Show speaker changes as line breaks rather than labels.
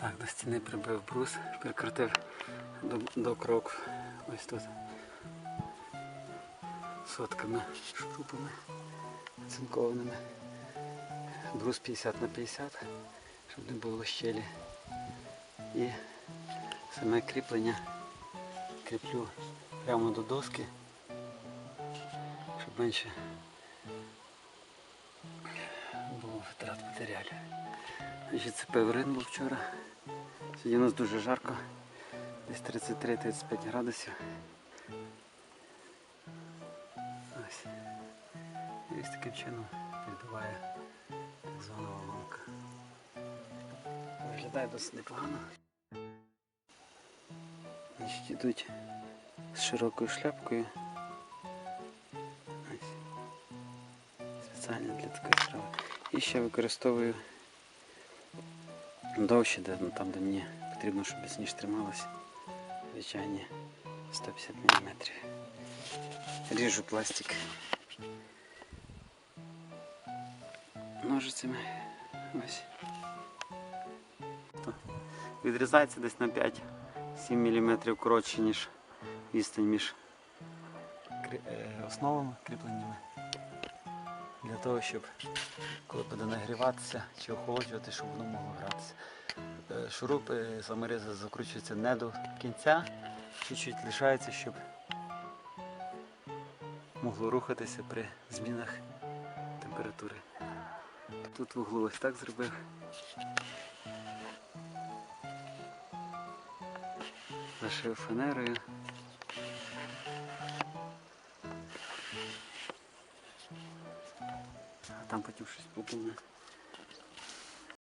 Так, до стіни прибив брус, прикрутив до, до крок ось тут сотками, шурупами цинкованими. Брус 50 на 50, щоб не було щелі. І саме кріплення кріплю прямо до доски, щоб менше було витрат матеріалів. Значить, це певрин був вчора. Сьогодні у нас дуже жарко, десь 33-35 градусів. Ось. І ось таким чином відбуває так звана волонка. Виглядає досить непогано. Значить, йдуть з широкою шляпкою. Ось. Спеціально для такої справи. І ще використовую довше, де, ну, там, де мені потрібно, щоб міцніше трималося. Звичайні 150 мм. Ріжу пластик ножицями. Ось. Відрізається десь на 5-7 мм коротше, ніж відстань між е, основами кріпленнями. Для того, щоб коли буде нагріватися чи охолоджувати, щоб воно могло гратися. Е, Шурупи саморези закручуються не до кінця, чуть-чуть лишається, щоб могло рухатися при змінах температури. Тут в углу ось так зробив. Зашив фанерою. А там потім щось подумає.